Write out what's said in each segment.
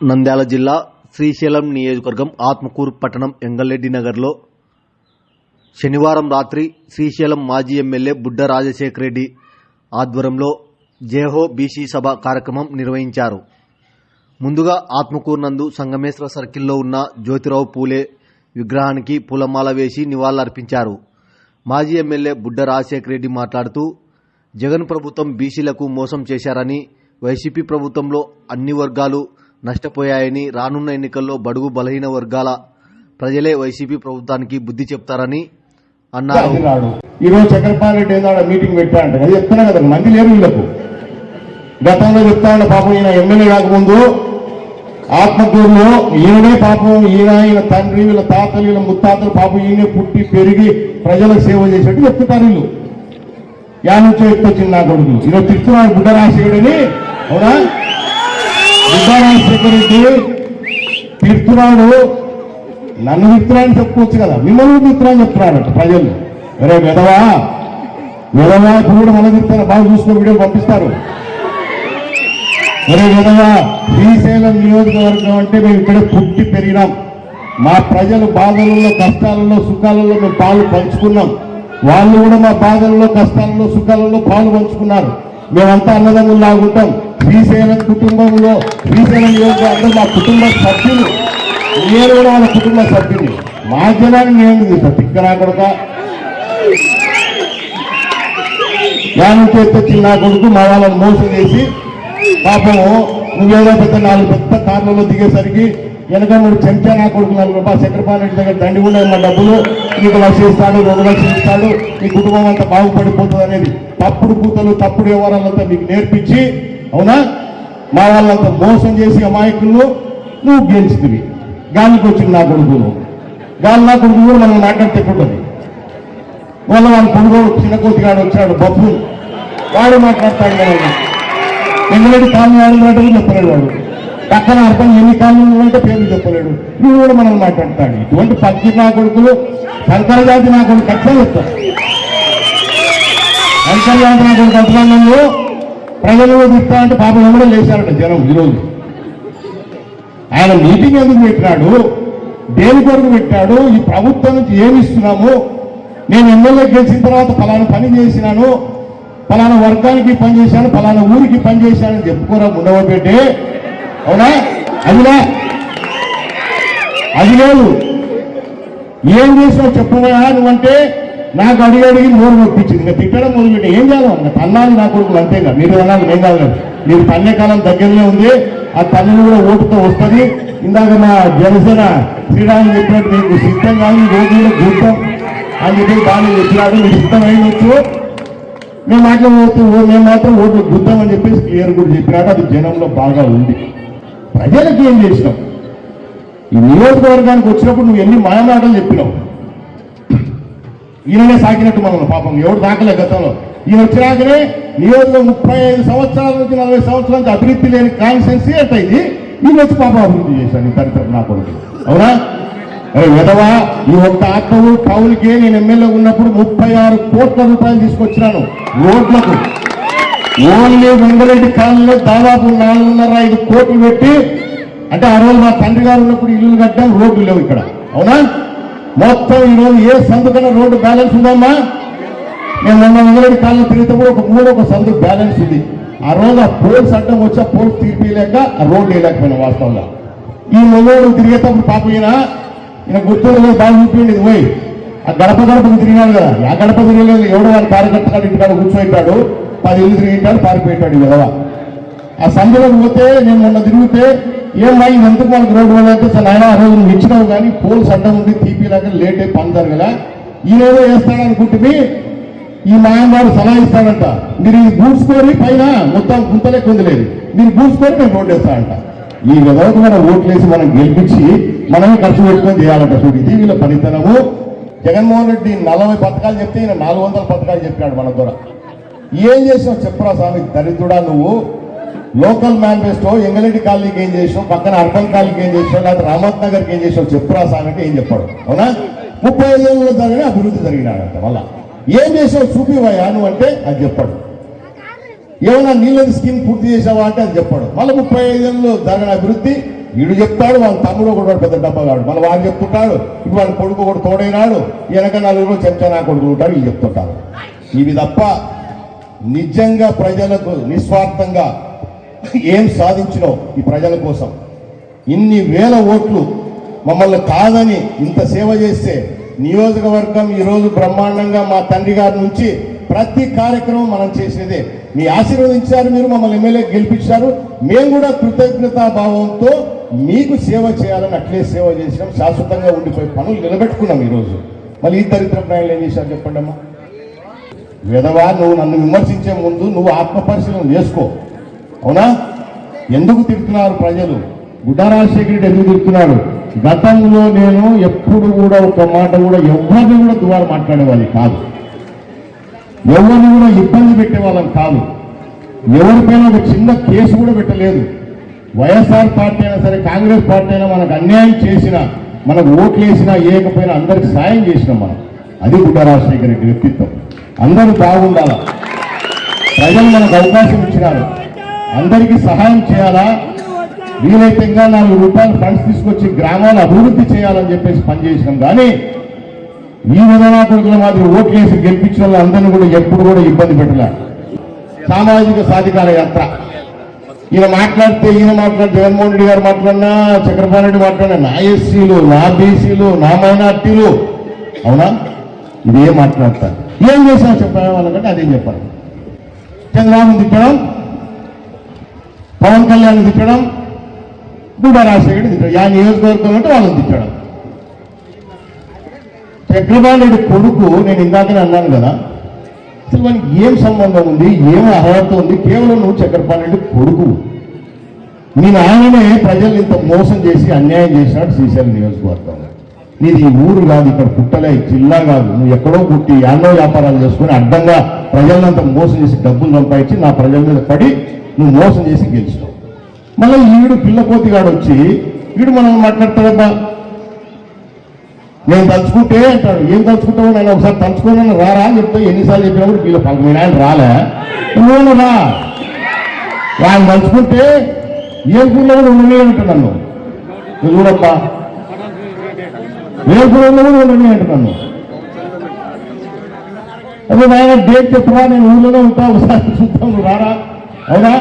నంద్యాల జిల్లా శ్రీశైలం నియోజకవర్గం ఆత్మకూరు పట్టణం ఎంగల్రెడ్డి నగర్లో శనివారం రాత్రి శ్రీశైలం మాజీ ఎమ్మెల్యే బుడ్డ రాజశేఖర రెడ్డి ఆధ్వర్యంలో జేహో బీసీ సభ కార్యక్రమం నిర్వహించారు. ముందుగా ఆత్మకూరు నందు సంగమేశ్వర సర్కిల్లో ఉన్న జ్యోతిరావు పూలే విగ్రహానికి పూలమాల వేసి నివాళులర్పించారు. మాజీ ఎమ్మెల్యే బుడ్డ రాజశేఖర రెడ్డి మాట్లాడుతూ జగన్ ప్రభుత్వం బీసీలకు మోసం చేశారని వైసీపీ ప్రభుత్వంలో అన్ని వర్గాలు నష్టపోయాయని రానున్న ఎన్నికల్లో బడుగు బలహీన వర్గాల ప్రజలే వైసీపీ ప్రభుత్వానికి బుద్ధి చెప్తారని అన్నారు. రాడు ఈ రోజు చక్రపాణి రెడ్డి ఏదో మీటింగ్ పెట్టాడంట. అది చెప్తున్నా కదా మంది లేరు వీళ్ళకు. గతంలో చెప్తా ఉండే పాపం ఈయన ఎమ్మెల్యే కాకముందు. ఆత్మకూరులో ఈయనే పాపం ఈయన ఈయన తండ్రి వీళ్ళ తాతలు వీళ్ళ ముత్తాతలు పాపం ఈయనే పుట్టి పెరిగి ప్రజలకు సేవ చేసినట్టు చెప్తుంటారు వీళ్ళు. యా నుంచో నా కొడుకు ఈరోజు తిరుగుతున్నాడు బుడ్డ అవునా? రాజశేఖర రెడ్డి తిరుగుతున్నాడు నన్ను మిత్రాన్ని చెప్పుకోవచ్చు కదా. మిమ్మల్ని మిత్రాన్ని చెప్తున్నాడు ప్రజలు. అరే విధవా విధవా ఇప్పుడు కూడా మన మిత్రాన్ని బాగా చూసుకుని వీడియో పంపిస్తారు. అరే విధవా శ్రీశైలం నియోజకవర్గం అంటే మేము ఇక్కడే పుట్టి పెరిగినాం. మా ప్రజలు బాధలలో కష్టాలలో సుఖాలలో మేము పాలు పంచుకున్నాం. వాళ్ళు కూడా మా బాధల్లో కష్టాలలో సుఖాలలో పాలు పంచుకున్నారు. మేమంతా అన్నదమ్ములు లాగుంటాం శ్రీశైలం కుటుంబంలో శ్రీశైలం నియోజకవర్గం మా కుటుంబ సభ్యులు నేను కూడా వాళ్ళ కుటుంబ సభ్యుని మా జనాన్ని నేను తీస్తా ధ్యానం కొడుక జ్ఞానం చేస్తే నా కొడుకు మా వాళ్ళని మోసం చేసి పాపము నువ్వేదో పెద్ద నాలుగు పెద్ద కార్లలో దిగేసరికి వెనక నువ్వు చెంచా నా కొడుకు నాలుగు రూపాయలు చక్రపాణి దగ్గర దండి కూడా మా డబ్బులు. నీకు లక్ష ఇస్తాడు రెండు లక్షలు ఇస్తాడు. నీ కుటుంబం అంతా బాగుపడిపోతుంది అనేది తప్పుడు కూతలు తప్పుడు వ్యవహారాలంతా మీకు నేర్పించి అవునా? మా వాళ్ళంతా మోసం చేసి అమాయకులు నువ్వు గెలిచితివి. గాలికి వచ్చింది నా కొడుకును గాలి నా కొడుకు కూడా మనం మాట్లాడితే ఉంటుంది వాళ్ళ వాళ్ళ కొడుకు చిన్న కోతిగాడు వచ్చాడు బొప్పు వాడు మాట్లాడతాడు మనల్ని ఎంగలేడి కాలనీ ఆడినట్టు చెప్పలేడు వాడు. పక్కన అర్థం ఎన్ని కాలనీలు అంటే పేర్లు చెప్పలేడు. నువ్వు కూడా మనం మాట్లాడతాడు. ఇటువంటి పచ్చి నా కొడుకులు శంకర జాతి నా కొడుకు ఖచ్చితంగా చెప్తాడు శంకర జాతి నా కొడుకు అంటున్నాను ప్రజలు చెప్తా అంటే పాపం ఎవడో లేచారట జనం ఈరోజు. ఆయన మీటింగ్ ఎందుకు పెట్టినాడు? దేని కొరకు పెట్టాడు? ఈ ప్రభుత్వం నుంచి ఏమిస్తున్నాము నేను ఎమ్మెల్యే గెలిచిన తర్వాత ఫలానా పని చేసినాను ఫలానా వర్గానికి పని చేశాను ఫలానా ఊరికి పనిచేశానని చెప్పుకోరా ఉండవబెట్టే అవునా? అదిలే. అది లేదు. ఏం చేసినావు చెప్పవా నువ్వంటే నాకు అడిగి అడిగి నోరు నొప్పించింది. ఇంకా తిట్టడం మొదలుపెట్టి ఏం చేయాలి? ఇంకా తన్నాలి నా కొడుకులు అంతేగా. మీరు అన్నాను ఏం కాదు. మీరు తన్నే కాలం దగ్గరలో ఉంది. ఆ తల్లిని కూడా ఓటుతో వస్తుంది. ఇందాక మా జనసేన శ్రీరాములు చెప్పినట్టు మీకు సిద్ధం కాదు రోజు కూడా గుర్తం అని చెప్పి బాగా చెప్పినాడు. మీకు సిద్ధం అయినచ్చు మేము మాట్లాడుతూ మేము మాత్రం ఓట్లు గుద్దాం అని చెప్పేసి క్లియర్ కూడా చెప్పినాడు. అది జనంలో బాగా ఉంది. ప్రజలకు ఏం చేసినాం? ఈ నియోజకవర్గానికి వచ్చినప్పుడు నువ్వు ఎన్ని మాయమాటలు చెప్పినావు? ఈయననే సాకినట్టు మనం పాపం. ఎవడు దాకలే గతంలో. ఈయన వచ్చినాకనే నియోజకవర్గం ముప్పై ఐదు సంవత్సరాల నుంచి నలభై సంవత్సరాల నుంచి అభివృద్ధి లేని కాన్సెన్సీ అంటే ఇది ఈయన వచ్చి పాపం అభివృద్ధి చేశాను ఈ నా కొడుకు అవునా? అరే విధవా ఈ ఒక్క ఆత్మూరు టౌన్కి నేను ఎమ్మెల్యే ఉన్నప్పుడు ముప్పై ఆరు కోట్ల రూపాయలు తీసుకొచ్చినాను. రోడ్లకు ఓన్లీ వెంగరెడ్డి కాలంలో దాదాపు నాలుగున్నర ఐదు కోట్లు పెట్టి అంటే ఆ రోజు మా తండ్రి గారు ఉన్నప్పుడు ఇల్లు కట్టాం రోడ్లు లేవు ఇక్కడ. అవునా? మొత్తం ఈ రోజు ఏ సందుకైనా రోడ్డు బ్యాలెన్స్ ఉందమ్మా? నేను మొన్న వెంగరెడ్డి కాలనీ తిరిగితే కూడా ఒక మూడు ఒక సందు బ్యాలెన్స్ ఉంది. ఆ రోజు ఆ పోల్స్ అడ్డం వచ్చి ఆ పోల్స్ తీర్పియలేక ఆ రోడ్డు వేయలేకపోయినా వాస్తవంగా. ఈ మొగోడు తిరిగేటప్పుడు పాప ఈయన ఈయన బాగా చూపిండి పోయి ఆ గడప గడపకు తిరిగినాడు కదా. ఆ గడప తిరగలేదు. ఎవడో వాళ్ళ కార్యకర్తగా ఇంటికాడ కూర్చోయిట్టాడు పది ఇల్లు తిరిగిట్టాడు పారిపోయిటాడు కదా ఆ సందులోకి పోతే నేను మొన్న తిరిగితే ఏమన్నా ఈ ఎందుకు మనకు రోడ్డు వల్ల అంటే సార్ ఆయన ఆ రోజు నువ్వు ఇచ్చినావు కానీ పోల్స్ అడ్డం ఉండి తీపిలాగా లేట్ అయి పని కదా ఈయనేదో వేస్తాడనుకుంటుంది ఈ మాయమారు సలహా ఇస్తాడంట. మీరు ఇది గూడ్చుకొని పైన మొత్తం గుంతలే కొందలేదు. మీరు గూడ్చుకొని మేము రోడ్డు వేస్తాడంట ఈ విధవకు మనం ఓట్లేసి మనం గెలిపించి మనమే ఖర్చు పెట్టుకొని చేయాలంట చూడు. ఇది వీళ్ళ పనితనము. జగన్మోహన్ రెడ్డి నలభై పథకాలు చెప్తే ఈయన నాలుగు వందల పథకాలు చెప్పాడు మన ద్వారా. ఏం చేసినావు చెప్పరా స్వామి? దరిద్రుడా నువ్వు? లోకల్ మేనిఫెస్టో ఎంగరెడ్డి కాలనీకి ఏం చేసాం పక్కన అర్బన్ కాలనీకి ఏం చేసాం లేకపోతే రామత్ నగర్కి ఏం చేసాం చెప్పురా స్వామి అంటే ఏం చెప్పాడు. అవునా? ముప్పై ఐదు ఏళ్ళలో జరిగిన అభివృద్ధి జరిగినాడంట మళ్ళా. ఏం చేసావు చూపివయ్యా నువ్వు అంటే అది చెప్పాడు. ఏమైనా నీళ్ళని స్కీమ్ పూర్తి చేసావా అంటే అది చెప్పాడు. మళ్ళీ ముప్పై ఐదేళ్ళు జరిగిన అభివృద్ధి వీడు చెప్తాడు వాళ్ళ తమ్ముడు కూడా పెద్ద డబ్బగాడు మళ్ళీ వాడు చెప్తుంటాడు ఇప్పుడు వాళ్ళ కొడుకు కూడా తోడైనాడు వెనక నలుగురు చెంచా నా కొడుకు ఉంటాడు వీళ్ళు చెప్తుంటారు ఇవి తప్ప నిజంగా ప్రజలకు నిస్వార్థంగా ఏం సాధించినో ఈ ప్రజల కోసం. ఇన్ని వేల ఓట్లు మమ్మల్ని కాదని ఇంత సేవ చేస్తే నియోజకవర్గం ఈరోజు బ్రహ్మాండంగా మా తండ్రి గారి నుంచి ప్రతి కార్యక్రమం మనం చేసేదే. మీ ఆశీర్వదించారు మీరు మమ్మల్ని ఎమ్మెల్యే గెలిపించారు. మేము కూడా కృతజ్ఞతా భావంతో మీకు సేవ చేయాలని అట్లే సేవ చేసినాం. శాశ్వతంగా ఉండిపోయి పనులు నిలబెట్టుకున్నాం ఈరోజు. మళ్ళీ ఈ దరిద్ర ప్రాణులు ఏం చేశారు చెప్పండి అమ్మా విధవా నువ్వు నన్ను విమర్శించే ముందు నువ్వు ఆత్మపరిశీలన చేసుకో. అవునా? ఎందుకు తిడుతున్నారు ప్రజలు? గుడ్డా రాజశేఖర రెడ్డి ఎందుకు తిడుతున్నాడు గతంలో నేను ఎప్పుడు కూడా ఒక మాట కూడా ఎవరిని కూడా దువారు మాట్లాడేవాళ్ళు కాదు. ఎవరిని కూడా ఇబ్బంది పెట్టేవాళ్ళం కాదు. ఎవరిపైన ఒక చిన్న కేసు కూడా పెట్టలేదు. వైఎస్ఆర్ పార్టీ అయినా సరే కాంగ్రెస్ పార్టీ అయినా మనకు అన్యాయం చేసినా మనకు ఓట్లు వేసినా ఏకపోయినా అందరికి సాయం చేసినాం మనం. అది గుడ్డ రాజశేఖర రెడ్డి వ్యక్తిత్వం. అందరూ బాగుండాల? ప్రజలు మనకు అవకాశం ఇచ్చినారు. అందరికీ సహాయం చేయాలా? వీలైతే ఇంకా నాలుగు రూపాయలు ఫండ్స్ తీసుకొచ్చి గ్రామాలు అభివృద్ధి చేయాలని చెప్పేసి పనిచేసినాం. కానీ ఈ విధంగా మాదిరి ఓట్లు వేసి గెలిపించిన వాళ్ళందరినీ కూడా ఎప్పుడు కూడా ఇబ్బంది పెట్టలే. సామాజిక సాధికార యాత్ర. ఈయన మాట్లాడితే ఈయన మాట్లాడితే జగన్మోహన్ రెడ్డి గారు మాట్లాడినా చక్రపాణి రెడ్డి మాట్లాడినా నా ఎస్సీలు నా బీసీలు నా మైనార్టీలు. అవునా? ఇదే మాట్లాడతారు. ఏం చేశావు చెప్పాను వాళ్ళకంటే అదేం చెప్పాలి. చంద్రబాబు తిట్టడం పవన్ కళ్యాణ్ తిట్టడం గుడా రాజశేఖర్ తిట్టడం యా నియోజకవర్గం అంటే వాళ్ళని తిట్టడం. చక్రపాణి రెడ్డి కొడుకు నేను ఇందాకనే అన్నాను కదా అసలు మనకి ఏం సంబంధం ఉంది ఏం అర్హత ఉంది? కేవలం నువ్వు చక్రపాణి రెడ్డి కొడుకు. మీ నాన్ననే ప్రజల్ని ఇంత మోసం చేసి అన్యాయం చేసినాడు శ్రీశైలం నియోజకవర్గంలో. నీది ఈ ఊరు కాదు ఇక్కడ పుట్టలే జిల్లా కాదు. నువ్వు ఎక్కడో పుట్టి ఎన్నో వ్యాపారాలు చేసుకుని అడ్డంగా ప్రజలంతా మోసం చేసి డబ్బులు సంపాదించి నా ప్రజల మీద పడి నువ్వు మోసం చేసి గెలిచినావు. మళ్ళీ ఈడు పిల్లపోతిగాడు వచ్చి వీడు మనం మాట్లాడతాడబ్బా. నేను తలుచుకుంటే అంటాడు ఏం తలుచుకుంటావు? నేను ఒకసారి తలుచుకున్నాను రారా? అని చెప్తే ఎన్నిసార్లు చెప్పినప్పుడు వీళ్ళ పక్క నేను ఆయన రాలే. నువ్వు రా. ఆయన తలుచుకుంటే ఏ గుళ్ళో కూడా ఉండని అంట నన్ను. నువ్వు చూడబ్బా. ఏ గుళ్ళో కూడా ఉండని అంట నన్ను. అదే నాయన డేట్ చెప్పరా? నేను ఊళ్ళోనే ఉంటా. ఒకసారి చూద్దాం. నువ్వు రారా? అవునా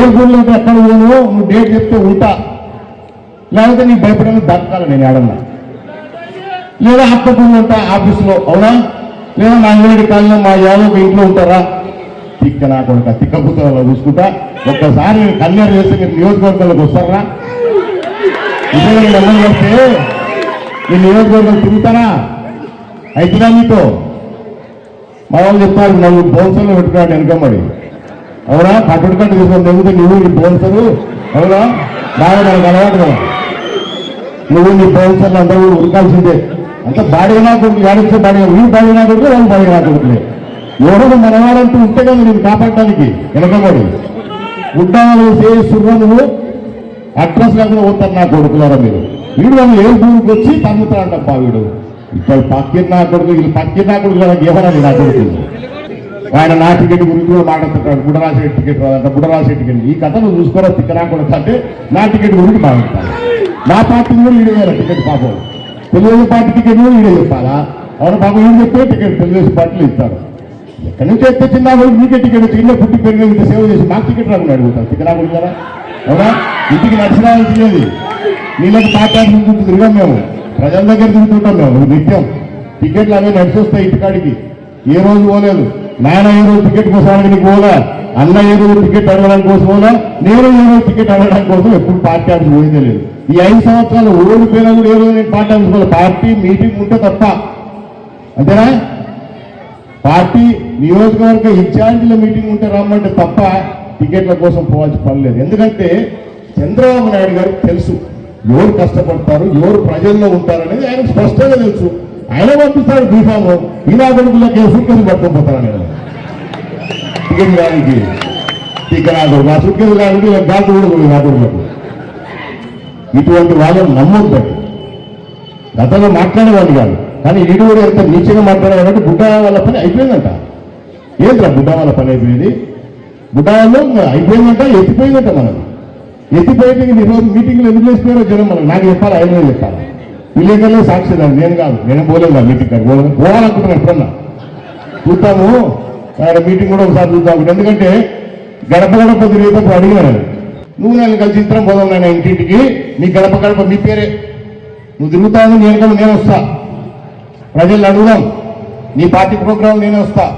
ఏ గుళ్ళు ఎక్కడ పోను నువ్వు డేట్ చెప్తే ఉంటా. లేకపోతే నీకు భయపడని దక్కాలి నేను ఏడన్నా. లేదా అప్పకుండా ఉంటా ఆఫీస్లో అవునా? లేదా మా అంగడి కాలంలో మా యాదవ్ ఇంట్లో ఉంటారా? తిక్క నా కొడుక తిక్క పుస్తకాలు చూసుకుంటా. ఒక్కసారి నేను కన్యారు చేస్తే మీరు నియోజకవర్గంలోకి వస్తారా? నిజంగా నేను అన్నం చేస్తే నియోజకవర్గం తిరుగుతానా? అయితేనా మీతో మా వాళ్ళు చెప్తారు నువ్వు బౌన్సర్లో పెట్టుకున్నాడు వెనకమ్మడి అవునా? కట్టుకుంటే కట్టు తీసుకొని తెగితే నువ్వు నీ బౌన్సరు అవునా? బాగా మనకు అలవాటు కదా. నువ్వు నీ బౌన్సర్లు అందరూ కూడా ఉరకాల్సిందే. అంటే బాడీ నా కొడుకు బాడీ? వీడు బాడీ నా వాళ్ళు బాడీ నా ఎవరు మనవాడంటూ ఉంటే కదా నేను కాపాడటానికి వెనకమ్మడి గుడ్డాలు చేసి నువ్వు. అడ్రస్ లేకుండా పోతారు నా కొడుకులారా మీరు. వీడు వాళ్ళు ఏ భూమికి వచ్చి తగ్గుతాడంటప్ప వీడు. ఇప్పుడు పక్కిన నా కొడుకు వీళ్ళు పక్కిన నా కొడుకు కదా ఏమన్నా నా కొడుకు ఆయన నా టికెట్ గురించి కూడా మాట్లాడుతున్నాడు గుడరాశి టికెట్ రాదంట గుడరాశి టికెట్. ఈ కథను నువ్వు చూసుకోరా తిక్కరా కూడా? అంటే నా టికెట్ గురించి మాట్లాడతాను. నా పార్టీ కూడా ఈడే టికెట్ పాపం. తెలుగుదేశం పార్టీ టికెట్ కూడా ఈడే చెప్పాలా? అవును పాపం ఏం చెప్తే టికెట్ తెలుగుదేశం పార్టీలు ఇస్తారు. ఎక్కడి నుంచి ఎక్కడ చిన్న వాళ్ళకి నీకే టికెట్ వచ్చి ఇళ్ళ పుట్టి పెరిగిన సేవ చేసి మాకు టికెట్ రాకుండా అడుగుతారు. టికెట్ రాకుండా కదా అవునా? ఇంటికి నడిచి రావాల్సింది నీళ్ళకి పార్టీ తిరిగాం మేము. ప్రజల దగ్గర తిరుగుతుంటాం మేము నిత్యం. టికెట్లు అవి నడిచొస్తాయి ఇంటికాడికి. ఏ రోజు పోలేదు. నాన్న ఏ రోజు టికెట్ కోసం పోలా. అన్న ఏ రోజు టికెట్ అడగడానికి కోసం పోలా. నేను ఏ రోజు టికెట్ అడగడానికి కోసం ఎప్పుడు పార్టీ ఆఫీస్ పోయిందే లేదు. ఈ ఐదు సంవత్సరాలు ఓడిపోయినా కూడా ఏ రోజు నేను పార్టీ ఆఫీస్ పోలే. పార్టీ మీటింగ్ ఉంటే తప్ప. అంతేనా? పార్టీ నియోజకవర్గ ఇన్ఛార్జీల మీటింగ్ ఉంటే రమ్మంటే తప్ప టికెట్ల కోసం పోవాల్సిన పని లేదు. ఎందుకంటే చంద్రబాబు నాయుడు గారికి తెలుసు. ఎవరు కష్టపడతారు ఎవరు ప్రజల్లో ఉంటారనేది ఆయన స్పష్టంగా తెలుసు. ఆయన పంపిస్తాడు బీఫామ్ ఇలా కొడుకులకి సూట్కేసు పట్టుకొని పోతారు నేను టికెట్ దానికి టికెట్ నా కొడుకు గాలి కూడా నా ఇటువంటి వాళ్ళని నమ్మొద్దు గతంలో మాట్లాడేవాడు కాదు. కానీ ఇటు కూడా ఎంత నీచంగా మాట్లాడేవాడు బుడ్డ వాళ్ళ పని అయిపోయిందంట. ఏంట్రా బుడ్డ వాళ్ళ పని అయిపోయింది? బుడ్డ వాళ్ళు అయిపోయిందంట ఎత్తిపోయిందంట మనకు ఎత్తిపోయి ఈరోజు రోజు మీటింగ్లు ఎందుకు చేసినారో జనం మనం నాకు చెప్పాలి ఆయన చెప్పాలి. విలేకరులే సాక్షి దాన్ని నేను కాదు నేను పోలేదు మీటింగ్ కాదు. పోవాలి- పోవాలనుకుంటున్నాను ఎప్పుడన్నా? చూద్దాము. ఆయన మీటింగ్ కూడా ఒకసారి చూద్దాం ఎందుకంటే గడప గడప తిరిగేటప్పుడు అడిగినాను నువ్వు నేను కలిసి ఇద్దరం పోదాం నేను ఇంటింటికి. నీ గడప గడప మీ పేరే. నువ్వు తిరుగుతావు నేను కూడా నేను వస్తా. ప్రజలు అడుగుదాం. నీ పార్టీ ప్రోగ్రాం నేనే వస్తా.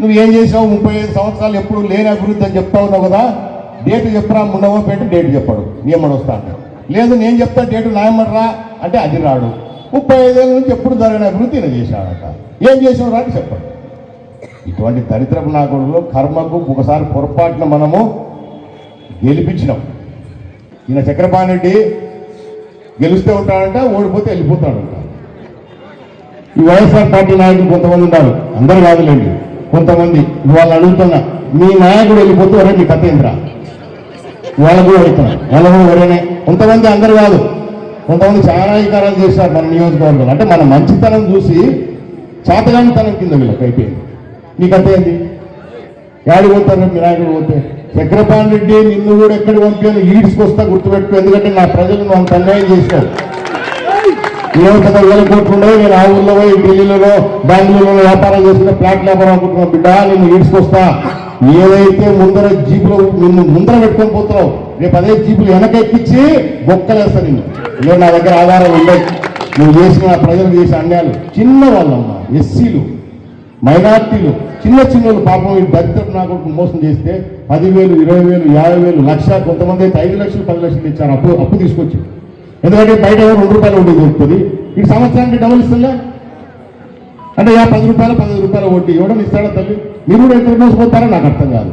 నువ్వు ఏం చేసావు? ముప్పై ఐదు సంవత్సరాలు ఎప్పుడు లేని అభివృద్ధి అని చెప్తా ఉన్నావు కదా? డేట్ చెప్పరా ముండవో పెట్టి డేట్ చెప్పాడు. నీ వస్తా అంటాడు లేదు నేను చెప్తా డేటు నాయమ్మడరా అంటే అది రాడు. ముప్పై ఐదేళ్ళ నుంచి ఎప్పుడు జరిగిన అభివృద్ధి నేను చేశాడట. ఏం చేసావు రా అని చెప్పాడు. ఇటువంటి దరిద్రపు నాకుడులో కర్మకు ఒకసారి పొరపాటున మనము గెలిపించినాం. ఈయన చక్రపాణి రెడ్డి గెలిస్తే ఉంటాడంట ఓడిపోతే వెళ్ళిపోతాడంట. ఈ వైఎస్ఆర్ పార్టీ నాయకులు కొంతమంది ఉన్నారు. అందరూ కాదులేండి కొంతమంది వాళ్ళు అడుగుతున్నా మీ నాయకుడు వెళ్ళిపోతే ఒరే మీ కథ ఏంద్రా వాళ్ళు కూడా అడుగుతున్నా వాళ్ళు కూడా ఎవరైనా? కొంతమంది అందరు కాదు. కొంతమంది చాలా అధికారాలు చేశారు మన నియోజకవర్గంలో. అంటే మన మంచితనం చూసి చేతగానితనం కింద వీళ్ళకి అయిపోయింది. మీ కథ ఏంది? యాడికి పోతారు? మీ నాయకుడు పోతే. చక్రపాణి రెడ్డి నిన్ను కూడా ఎక్కడికి పంపాను? ఈడ్చుకొస్తా గుర్తుపెట్టుకో. ఎందుకంటే నా ప్రజలు నువ్వు అంత అన్యాయం చేశారు ఇరవై పది వేల కోట్లు ఉండవు నేను ఆ ఊళ్ళో పోయి ఢిల్లీలో బెంగళూరులో వ్యాపారం చేసిన ప్లాట్ వ్యాపారం అనుకుంటున్నావు బిడ్డ నేను ఈడ్చుకొస్తా. ఏదైతే ముందర జీపులో నిన్ను ముందర పెట్టుకొని పోతున్నావు రేపు అదే జీపులు వెనకెక్కించి బొక్కలేస్తా నిన్ను. నేను నా దగ్గర ఆధారం ఉండవు నువ్వు చేసిన ప్రజలు చేసిన అన్యాయాలు. చిన్న వాళ్ళమ్మా ఎస్సీలు మైనార్టీలు చిన్న చిన్నలు పాపం ఈ దరిద్రపు నాకు మోసం చేస్తే పదివేలు ఇరవై వేలు యాభై వేలు లక్ష కొంతమంది అయితే ఐదు లక్షలు పది లక్షలు ఇచ్చారు. అప్పు అప్పు తీసుకొచ్చి. ఎందుకంటే బయట ఎవరు రెండు రూపాయలు వడ్డీ దొరుకుతుంది. ఈ సంవత్సరానికి డబుల్ ఇస్తుందా? అంటే యా పది రూపాయలు పదిహేను రూపాయల వడ్డీ ఇవ్వడం ఇస్తాడా తల్లి? మీరు కూడా ఎంత మోసపోతారో నాకు అర్థం కాదు.